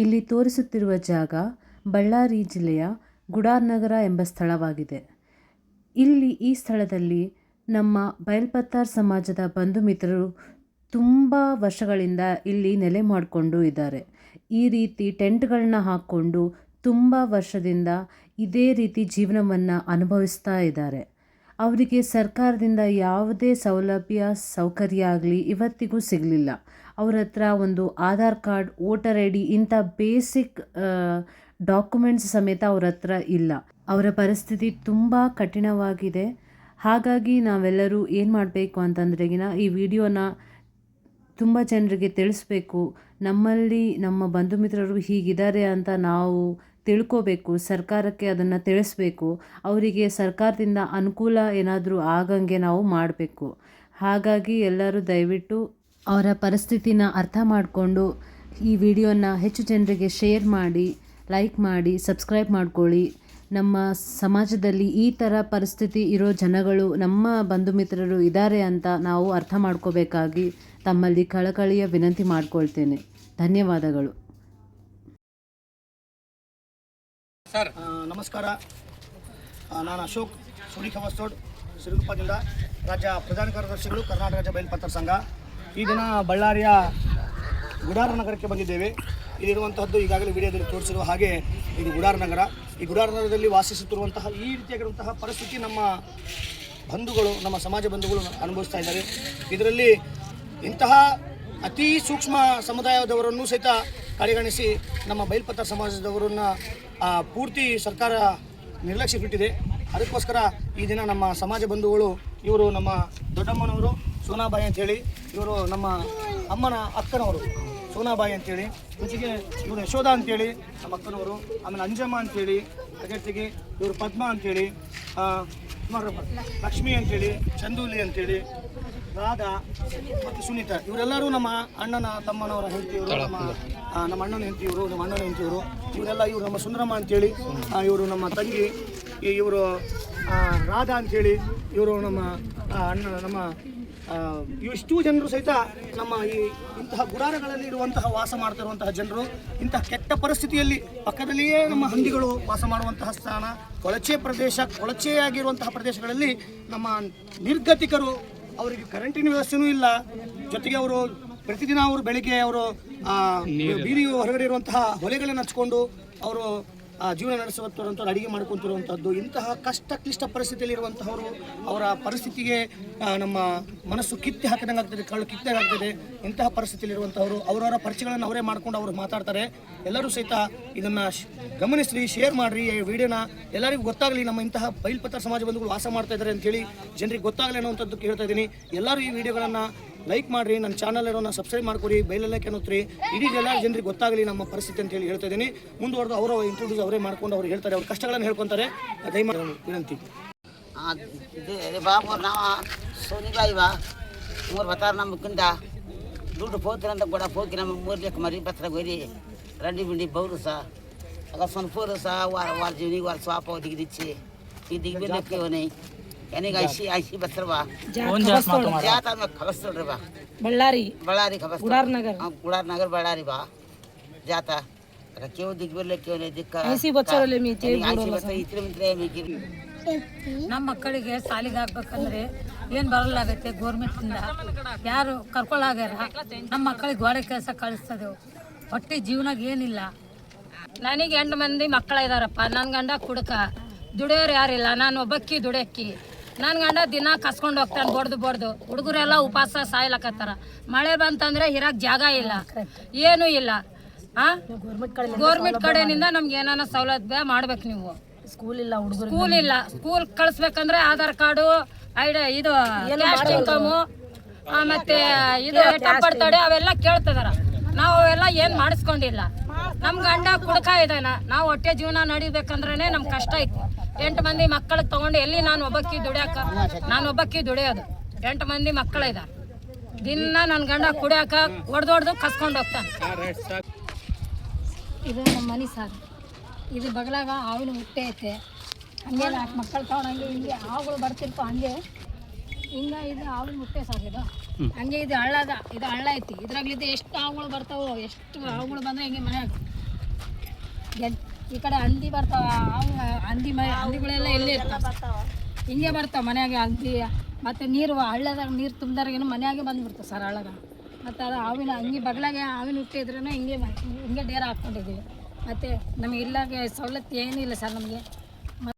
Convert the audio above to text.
ಇಲ್ಲಿ ತೋರಿಸುತ್ತಿರುವ ಜಾಗ ಬಳ್ಳಾರಿ ಜಿಲ್ಲೆಯ ಗುಡಾರ್ನಗರ ಎಂಬ ಸ್ಥಳವಾಗಿದೆ. ಇಲ್ಲಿ ಈ ಸ್ಥಳದಲ್ಲಿ ನಮ್ಮ ಬಯಲ್ಪತ್ತಾರ್ ಸಮಾಜದ ಬಂಧು ಮಿತ್ರರು ತುಂಬ ವರ್ಷಗಳಿಂದ ಇಲ್ಲಿ ನೆಲೆ ಮಾಡಿಕೊಂಡು ಇದ್ದಾರೆ. ಈ ರೀತಿ ಟೆಂಟ್ಗಳನ್ನ ಹಾಕ್ಕೊಂಡು ತುಂಬ ವರ್ಷದಿಂದ ಇದೇ ರೀತಿ ಜೀವನವನ್ನು ಅನುಭವಿಸ್ತಾ ಇದ್ದಾರೆ. ಅವರಿಗೆ ಸರ್ಕಾರದಿಂದ ಯಾವುದೇ ಸೌಲಭ್ಯ, ಸೌಕರ್ಯ ಆಗಲಿ ಇವತ್ತಿಗೂ ಸಿಗಲಿಲ್ಲ. ಅವ್ರ ಹತ್ರ ಒಂದು Aadhaar card, voter I D ಇಂಥ ಬೇಸಿಕ್ ಡಾಕ್ಯುಮೆಂಟ್ಸ್ ಸಮೇತ ಅವ್ರ ಹತ್ರ ಇಲ್ಲ. ಅವರ ಪರಿಸ್ಥಿತಿ ತುಂಬ ಕಠಿಣವಾಗಿದೆ. ಹಾಗಾಗಿ ನಾವೆಲ್ಲರೂ ಏನು ಮಾಡಬೇಕು ಅಂತಂದ್ರೆಗಿನ ಈ ವಿಡಿಯೋನ ತುಂಬ ಜನರಿಗೆ ತಿಳಿಸ್ಬೇಕು. ನಮ್ಮಲ್ಲಿ ನಮ್ಮ ಬಂಧು ಮಿತ್ರರು ಹೀಗಿದ್ದಾರೆ ಅಂತ ನಾವು ತಿಳ್ಕೋಬೇಕು, ಸರ್ಕಾರಕ್ಕೆ ಅದನ್ನು ತಿಳಿಸ್ಬೇಕು, ಅವರಿಗೆ ಸರ್ಕಾರದಿಂದ ಅನುಕೂಲ ಏನಾದರೂ ಆಗಂಗೆ ನಾವು ಮಾಡಬೇಕು. ಹಾಗಾಗಿ ಎಲ್ಲರೂ ದಯವಿಟ್ಟು ಅವರ ಪರಿಸ್ಥಿತಿನ ಅರ್ಥ ಮಾಡಿಕೊಂಡು ಈ ವಿಡಿಯೋನ ಹೆಚ್ಚು ಜನರಿಗೆ ಶೇರ್ ಮಾಡಿ, ಲೈಕ್ ಮಾಡಿ, ಸಬ್ಸ್ಕ್ರೈಬ್ ಮಾಡ್ಕೊಳ್ಳಿ. ನಮ್ಮ ಸಮಾಜದಲ್ಲಿ ಈ ಥರ ಪರಿಸ್ಥಿತಿ ಇರೋ ಜನಗಳು ನಮ್ಮ ಬಂಧು ಮಿತ್ರರು ಇದ್ದಾರೆ ಅಂತ ನಾವು ಅರ್ಥ ಮಾಡ್ಕೋಬೇಕಾಗಿ ತಮ್ಮಲ್ಲಿ ಕಳಕಳಿಯ ವಿನಂತಿ ಮಾಡ್ಕೊಳ್ತೇನೆ. ಧನ್ಯವಾದಗಳು. ಸರ್. ನಮಸ್ಕಾರ. ನಾನು ಅಶೋಕ್ ಸುಡಿ ಕವಸ್ತೋಡ್ ಸಿರುಗುಪ್ಪದಿಂದ ರಾಜ್ಯ ಪ್ರಧಾನ ಕಾರ್ಯದರ್ಶಿಗಳು, ಕರ್ನಾಟಕ ರಾಜ್ಯ ಬಯಲ್ಪತ್ರ ಸಂಘ. ಈ ದಿನ ಬಳ್ಳಾರಿಯ ಗುಡಾರ ನಗರಕ್ಕೆ ಬಂದಿದ್ದೇವೆ. ಇಲ್ಲಿರುವಂತಹದ್ದು ಈಗಾಗಲೇ ವಿಡಿಯೋದಲ್ಲಿ ತೋರಿಸಿರುವ ಹಾಗೆ ಇದು ಗುಡಾರ ನಗರ. ಈ ಗುಡಾರ ನಗರದಲ್ಲಿ ವಾಸಿಸುತ್ತಿರುವಂತಹ ಈ ರೀತಿಯಾಗಿರುವಂತಹ ಪರಿಸ್ಥಿತಿ ನಮ್ಮ ಬಂಧುಗಳು, ನಮ್ಮ ಸಮಾಜ ಬಂಧುಗಳು ಅನುಭವಿಸ್ತಾ ಇದ್ದಾರೆ. ಇದರಲ್ಲಿ ಇಂತಹ ಅತಿ ಸೂಕ್ಷ್ಮ ಸಮುದಾಯದವರನ್ನು ಸಹಿತ ಕಡೆಗಣಿಸಿ ನಮ್ಮ ಬಯಲ್ಪತ್ರ ಸಮಾಜದವರನ್ನು ಪೂರ್ತಿ ಸರ್ಕಾರ ನಿರ್ಲಕ್ಷ್ಯಕ್ಕಿಟ್ಟಿದೆ ಅದಕ್ಕೋಸ್ಕರ ಈ ದಿನ ನಮ್ಮ ಸಮಾಜ ಬಂಧುಗಳು, ಇವರು ನಮ್ಮ ದೊಡ್ಡಮ್ಮನವರು, ಸೋನಾಬಾಯಿ ಅಂತೇಳಿ, ಇವರು ನಮ್ಮ ಅಮ್ಮನ ಅಕ್ಕನವರು, ಸೋನಾಬಾಯಿ ಅಂತೇಳಿ, ಜೊತೆಗೆ ಇವರು ಯಶೋಧ ಅಂತೇಳಿ, ನಮ್ಮ ಅಕ್ಕನವರು, ಆಮೇಲೆ ಅಂಜಮ್ಮ ಅದೇ ಜೊತೆಗೆ ಇವರು ಪದ್ಮ ಸುಮಾರು ಲಕ್ಷ್ಮಿ ಅಂತೇಳಿ, ಚಂದೂಲಿ ಅಂತೇಳಿ ರಾಧಾ ಮತ್ತು ಸುನೀತಾ ಇವರೆಲ್ಲರೂ ನಮ್ಮ ಅಣ್ಣನ ತಮ್ಮನವರ ಹೆಂಡತಿಯವರು ನಮ್ಮ ನಮ್ಮ ಅಣ್ಣನ ಹೆಂಡತಿಯವರು ನಮ್ಮ ಅಣ್ಣನ ಹೆಂಡತಿಯವರು ಇವರೆಲ್ಲ ಇವರು ನಮ್ಮ ಸುಂದರಮ್ಮ ಅಂತೇಳಿ ಇವರು ನಮ್ಮ ತಂಗಿ ಈ ಇವರು ರಾಧಾ ಅಂತೇಳಿ ಇವರು ನಮ್ಮ ಅಣ್ಣ ನಮ್ಮ ಇವಿಷ್ಟು ಜನರು ಸಹಿತ ನಮ್ಮ ಈ ಇಂತಹ ಗುಡಾರಗಳಲ್ಲಿ ಇರುವಂತಹ ವಾಸ ಮಾಡ್ತಿರುವಂತಹ ಜನರು ಇಂತಹ ಕೆಟ್ಟ ಪರಿಸ್ಥಿತಿಯಲ್ಲಿ ಪಕ್ಕದಲ್ಲಿಯೇ ನಮ್ಮ ಹಂದಿಗಳು ವಾಸ ಮಾಡುವಂತಹ ಸ್ಥಾನ ಕೊಳಚೆ ಪ್ರದೇಶ ಕೊಳಚೆಯಾಗಿರುವಂತಹ ಪ್ರದೇಶಗಳಲ್ಲಿ ನಮ್ಮ ನಿರ್ಗತಿಕರು ಅವರಿಗೆ ಕರೆಂಟಿನ ವ್ಯವಸ್ಥೆನೂ ಇಲ್ಲ. ಜೊತೆಗೆ ಅವರು ಪ್ರತಿದಿನ ಅವರು ಬೆಳಿಗ್ಗೆ ಅವರು ಬೀದಿ ಹೊರಗಡೆ ಇರುವಂತಹ ಹೊಲೆಗಳನ್ನು ಹಚ್ಕೊಂಡು ಅವರು ಜೀವನ ನಡೆಸುವಂಥವ್ರು ಅಡಿಗೆ ಮಾಡ್ಕೊತಿರುವಂಥದ್ದು ಇಂತಹ ಕಷ್ಟ ಕ್ಲಿಷ್ಟ ಪರಿಸ್ಥಿತಿಯಲ್ಲಿರುವಂತಹವರು ಅವರ ಪರಿಸ್ಥಿತಿಗೆ ನಮ್ಮ ಮನಸ್ಸು ಕಿತ್ತಿ ಹಾಕಿದಂಗೆ ಆಗ್ತದೆ ಕಳ್ಳು ಕಿತ್ತಂಗೆ ಆಗ್ತದೆ ಇಂತಹ ಪರಿಸ್ಥಿತಿಯಲ್ಲಿರುವಂಥವರು ಅವರವರ ಪರಿಚಯಗಳನ್ನು ಅವರೇ ಮಾಡ್ಕೊಂಡು ಅವರು ಮಾತಾಡ್ತಾರೆ. ಎಲ್ಲರೂ ಸಹಿತ ಇದನ್ನು ಗಮನಿಸ್ರಿ, ಶೇರ್ ಮಾಡಿರಿ, ಈ ವಿಡಿಯೋನ ಎಲ್ಲರಿಗೂ ಗೊತ್ತಾಗಲಿ, ನಮ್ಮ ಇಂತಹ ಬಯಲ್ಪತ್ರ ಸಮಾಜ ಬಂಧುಗಳು ವಾಸ ಮಾಡ್ತಾ ಇದ್ದಾರೆ ಅಂತೇಳಿ ಜನರಿಗೆ ಗೊತ್ತಾಗಲಿ ಅನ್ನೋವಂಥದ್ದು ಕೇಳ್ತಾ ಇದ್ದೀನಿ. ಎಲ್ಲರೂ ಈ ವಿಡಿಯೋಗಳನ್ನು ಲೈಕ್ ಮಾಡಿರಿ ನನ್ನ ಚಾನಲ್ ಇರೋನ ಸಬ್ಸ್ಕ್ರೈಬ್ ಮಾಡ್ಕೊರಿ ಬೆಲ್ಲಕ್ಕೆ ಕೆನೋತ್ರಿ ಇಡೀ ಎಲ್ಲ ಜನರಿಗೆ ಗೊತ್ತಾಗಲಿ ನಮ್ಮ ಪರಿಸ್ಥಿತಿ ಅಂತ ಹೇಳಿ ಹೇಳ್ತಾ ಇದ್ದೀನಿ. ಮುಂದುವರೆದು ಅವರು ಇಂಟ್ರೊಡ್ಯೂಸ್ ಅವರೇ ಮಾಡ್ಕೊಂಡು ಅವ್ರು ಹೇಳ್ತಾರೆ ಅವ್ರ ಕಷ್ಟಗಳನ್ನು ಹೇಳ್ಕೊತಾರೆ. ದಯಮಾಡಿ ವಿನಂತಿ. Ah, ನಾವ ba ಮೂರು na soni ba iba mur batar na mukunda ಮರಿ ಪತ್ರ nda goda poki ಬೌರು mur le kamari patra ವಾರ randi ವಾರ ವಾರ sa aga ಈ pura sa war ಏನಿಗೆ ಐಸಿ ಐಸಿ ಬಸ್ರವಾ ಜಾತ ಆದ್ಮೇಲೆ ಬಾ ಬಳ್ಳಾರಿ. ಬಳ್ಳಾರಿ ಕಬಸ್ ನಗರ. ನಗರ್ ಗುಡಾರ್ ಬಳ್ಳಾರಿ ಬಾ. ಜಾತ. ರಕ್ಕೆವು ದಿಗ್ ಬರ್ಲಿಕ್ಕೆ ದಿಕ್ಕ ಐಸಿ ಬಚ್ಚರಲ್ಲಿ ಮೀತಿ ಐಸಿ ಬಚ್ಚ ಇತ್ರ ಮಿತ್ರ ಮೀತಿ ನಮ್ಮ ಮಕ್ಕಳಿಗೆ ಸಾಲಿಗೆ ಆಗ್ಬೇಕಂದ್ರೆ ಬರಲ್ಲ ಬರಲಾಗತ್ತೆ ಗೋರ್ಮೆಂಟಿಂದ ಯಾರು ಕರ್ಕೊಳ್ಳಾಗ್ಯಾರ ನಮ್ಮ ಮಕ್ಕಳಿಗೆ ಗೋಡೆ ಕೆಲಸ ಕಳಿಸ್ತದೆವು. ಹೊಟ್ಟೆ ಜೀವನಾಗ ಏನಿಲ್ಲ. ನನಗೆ ಎಂಟು ಮಂದಿ ಮಕ್ಕಳ ಇದ್ದಾರಪ್ಪ ನನ್ನ ಗಂಡ ಕುಡ್ಕ. ದುಡಿಯೋರು ಯಾರಿಲ್ಲ. ನಾನು ಒಬ್ಬಕ್ಕಿ ದುಡಿಯಕ್ಕಿ. ನನ್ನ ಗಂಡ ದಿನ ಕಸ್ಕೊಂಡು ಹೋಗ್ತಾನೆ ಬಡ್ದು ಬಡ್ದು. ಹುಡುಗರೆಲ್ಲ ಉಪವಾಸ ಸಾಯ್ಲಕತ್ತಾರ. ಮಳೆ ಬಂತಂದ್ರೆ ಇರಕ್ಕೆ ಜಾಗ ಇಲ್ಲ. ಏನೂ ಇಲ್ಲ. ಹಾಂ ಗೋರ್ಮೆಂಟ್ ಕಡೆಯಿಂದ ನಮ್ಗೆ ಏನಾನ ಸೌಲಭ್ಯ ಮಾಡ್ಬೇಕು ನೀವು. ಸ್ಕೂಲ್ ಇಲ್ಲ ಹುಡುಗರು ಸ್ಕೂಲ್ ಇಲ್ಲ. ಸ್ಕೂಲ್ ಕಳಿಸ್ಬೇಕಂದ್ರೆ ಆಧಾರ್ ಕಾರ್ಡು ಐಡ ಇದು ಕ್ಯಾಸ್ಟ್ ಇನ್ಕಮು ಮತ್ತೆ ಇದು ತಡೆ ಅವೆಲ್ಲ ಕೇಳ್ತಿದಾರ. ನಾವು ಅವೆಲ್ಲ ಏನ್ ಮಾಡಿಸ್ಕೊಂಡಿಲ್ಲ. ನಮ್ ಗಂಡ ಕುಡ್ಕ ಇದಾನ. ನಾವು ಹೊಟ್ಟೆ ಜೀವನ ನಡಿಬೇಕಂದ್ರೆ ನಮ್ ಕಷ್ಟ ಐತಿ. ಎಂಟು ಮಂದಿ ಮಕ್ಕಳಿಗೆ ತಗೊಂಡು ಎಲ್ಲಿ ನಾನು ಒಬ್ಬಕ್ಕಿ ದುಡಿಯಾಕ? ನಾನು ಒಬ್ಬಕ್ಕಿ ದುಡಿಯೋದು. ಎಂಟು ಮಂದಿ ಮಕ್ಕಳ ಇದಾರ ದಿನ ನನ್ನ ಗಂಡ ಕುಡಿಯಾಕ ಹೊಡ್ದೊಡ್ದು ಕಸ್ಕೊಂಡು ಹೋಗ್ತಾನೆ. ಇದು ನಮ್ಮ ಮನೆ ಸಾರ್. ಇದು ಬಗಲಾಗ ಹಾವಿನ ಹುಟ್ಟೆ ಐತೆ. ಹಂಗೆ ನಾಲ್ಕು ಮಕ್ಕಳು ತಗೊಂಡಂಗೆ ಹಿಂಗೆ ಹಾವುಗಳು ಬರ್ತಿರ್ತಾವ ಹಂಗೆ. ಹಿಂಗ ಇದು ಹಾವಿನ ಹುಟ್ಟೆ ಸಾರ್ ಇದು. ಹಂಗೆ ಇದು ಹಳ್ಳದ ಇದು ಹಳ್ಳ ಐತಿ. ಇದ್ರಾಗ್ಲಿದ್ದು ಎಷ್ಟು ಹಾವುಗಳು ಬರ್ತಾವೋ ಎಷ್ಟು ಹಾವುಗಳು ಬಂದ್ರೆ ಹಿಂಗೆ ಮನೆ ಗೆಡ್- ಈ ಕಡೆ ಹಂದಿ ಬರ್ತಾವ ಅವು ಹಂದಿ ಮ ಹಂದಿಗಳೆಲ್ಲ ಎಲ್ಲಿ ಇರ್ತಾವೆ. ಹಿಂಗೆ ಬರ್ತಾವ ಮನ್ಯಾಗೆ ಹಂದಿ ಮತ್ತು ನೀರು ಹಳ್ಳದಾಗ ನೀರು ತುಂಬ್ದಾರೇನು ಮನೆಯಾಗೆ ಬಂದ್ಬಿಡ್ತಾವೆ ಸರ್ ಹಳ್ಳದ ಮತ್ತು ಅದು ಹಾವಿನ ಹಂಗೆ ಬಗ್ಲಾಗೆ ಹಾವಿನ ಹುಟ್ಟಿದ್ರೂ ಹಿಂಗೆ ಹಿಂಗೆ ಡೇರ ಹಾಕ್ಕೊಂಡಿದ್ದೀವಿ. ಮತ್ತು ನಮಗೆ ಇಲ್ಲಾಗೆ ಸವಲತ್ತು ಇಲ್ಲ ಸರ್ ನಮಗೆ.